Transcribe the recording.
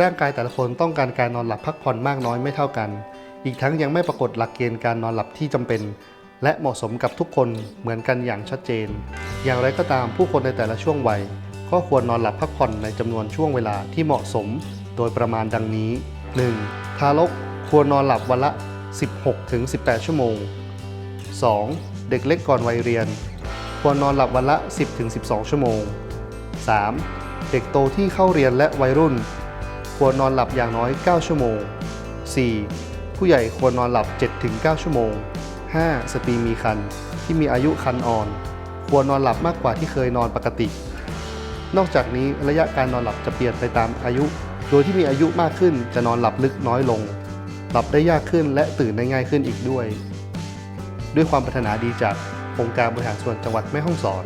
ร่างกายแต่ละคนต้องการการนอนหลับพักผ่อนมากน้อยไม่เท่ากัน อีกทั้งยังไม่ปรากฏหลักเกณฑ์การนอนหลับที่จำเป็น และเหมาะสมกับทุกคนเหมือนกันอย่างชัดเจน อย่างไรก็ตามผู้คนในแต่ละช่วงวัยก็ควรนอนหลับพักผ่อนในจำนวนช่วงเวลาที่เหมาะสม โดยประมาณดังนี้ 1. ทารกควรนอนหลับวันละ 16-18 ชั่วโมง 2. เด็กเล็กก่อนวัยเรียน ควรนอนหลับวันละ 10-12 ชั่วโมง 3. เด็กโตที่เข้าเรียนและวัยรุ่น ควรนอนหลับอย่างน้อย 9 ชั่วโมง 4. ผู้ใหญ่ควรนอนหลับ 7-9 ชั่วโมง 5. สตรีมีครรภ์ที่มีอายุครรภ์อ่อน ควรนอนหลับมากกว่าที่เคยนอนปกติ นอกจากนี้ระยะการนอนหลับจะเปลี่ยนไปตามอายุ โดยที่มีอายุมากขึ้นจะนอนหลับลึกน้อยลง หลับได้ยากขึ้นและตื่นได้ง่ายขึ้นอีกด้วย ด้วยความปรารถนาดีจากองค์การบริหารส่วนจังหวัดแม่ฮ่องสอน